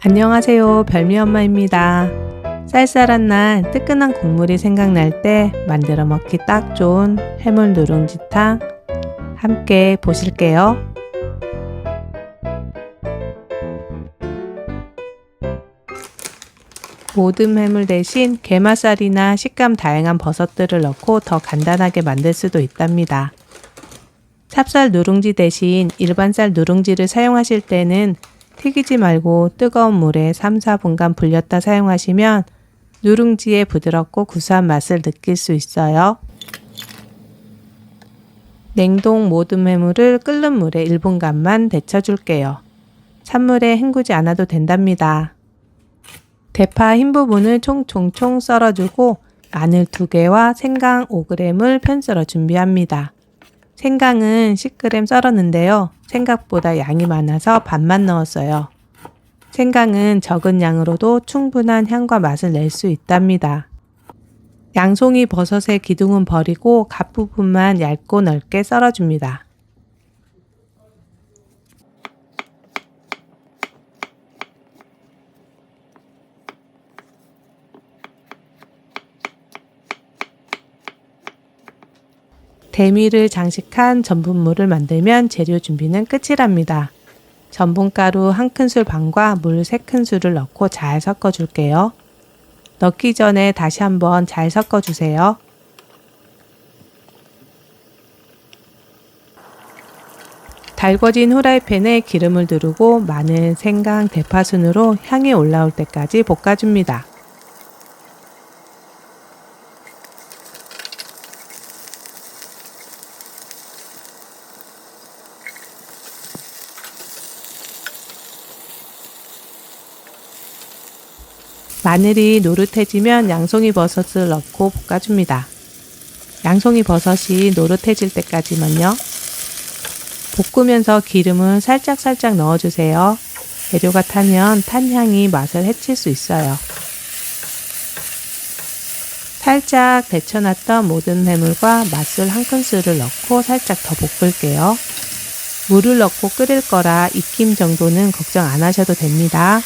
안녕하세요. 별미 엄마입니다. 쌀쌀한 날 뜨끈한 국물이 생각날 때 만들어 먹기 딱 좋은 해물 누룽지탕 함께 보실게요. 모든 해물 대신 게맛살이나 식감 다양한 버섯들을 넣고 더 간단하게 만들 수도 있답니다. 찹쌀 누룽지 대신 일반 쌀 누룽지를 사용하실 때는 튀기지 말고 뜨거운 물에 3, 4분간 불렸다 사용하시면 누룽지의 부드럽고 구수한 맛을 느낄 수 있어요. 냉동 모든 해물을 끓는 물에 1분간만 데쳐줄게요. 찬물에 헹구지 않아도 된답니다. 대파 흰 부분을 총총총 썰어주고 마늘 2개와 생강 5g을 편 썰어 준비합니다. 생강은 10g 썰었는데요. 생각보다 양이 많아서 반만 넣었어요. 생강은 적은 양으로도 충분한 향과 맛을 낼 수 있답니다. 양송이 버섯의 기둥은 버리고 갓 부분만 얇고 넓게 썰어줍니다. 대미를 장식한 전분물을 만들면 재료 준비는 끝이랍니다. 전분가루 한 큰술 반과 물 세 큰술을 넣고 잘 섞어줄게요. 넣기 전에 다시 한번 잘 섞어주세요. 달궈진 후라이팬에 기름을 두르고 마늘, 생강, 대파 순으로 향이 올라올 때까지 볶아줍니다. 마늘이 노릇해지면 양송이 버섯을 넣고 볶아줍니다. 양송이 버섯이 노릇해질 때까지만요. 볶으면서 기름을 살짝살짝 넣어주세요. 재료가 타면 탄 향이 맛을 해칠 수 있어요. 살짝 데쳐놨던 모든 해물과 맛술 한 큰술을 넣고 살짝 더 볶을게요. 물을 넣고 끓일 거라 익힘 정도는 걱정 안 하셔도 됩니다.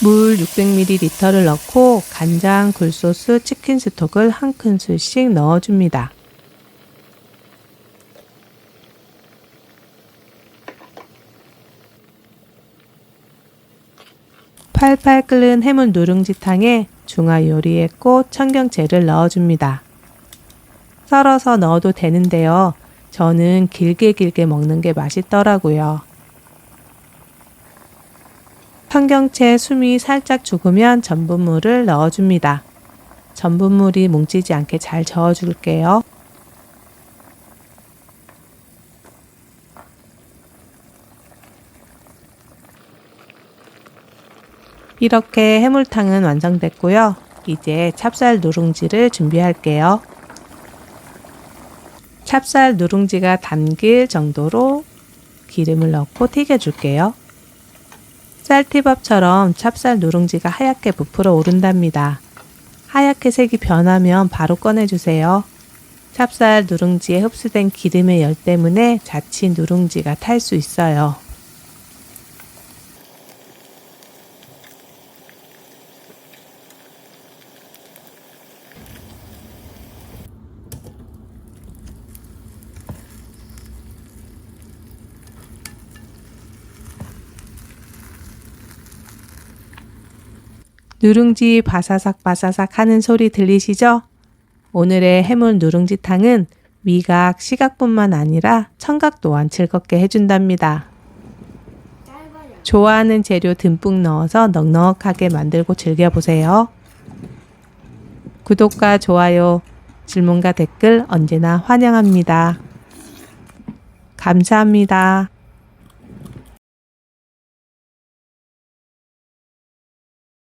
물 600ml를 넣고 간장, 굴소스, 치킨 스톡을 한 큰술씩 넣어줍니다. 팔팔 끓는 해물 누룽지탕에 중화 요리의 꽃 청경채를 넣어줍니다. 썰어서 넣어도 되는데요. 저는 길게 길게 먹는 게 맛있더라고요. 청경채 숨이 살짝 죽으면 전분물을 넣어줍니다. 전분물이 뭉치지 않게 잘 저어줄게요. 이렇게 해물탕은 완성됐고요. 이제 찹쌀 누룽지를 준비할게요. 찹쌀 누룽지가 담길 정도로 기름을 넣고 튀겨줄게요. 쌀티밥처럼 찹쌀 누룽지가 하얗게 부풀어 오른답니다. 하얗게 색이 변하면 바로 꺼내주세요. 찹쌀 누룽지에 흡수된 기름의 열 때문에 자칫 누룽지가 탈 수 있어요. 누룽지 바사삭 바사삭 하는 소리 들리시죠? 오늘의 해물 누룽지탕은 미각, 시각뿐만 아니라 청각 또한 즐겁게 해준답니다. 좋아하는 재료 듬뿍 넣어서 넉넉하게 만들고 즐겨보세요. 구독과 좋아요, 질문과 댓글 언제나 환영합니다. 감사합니다.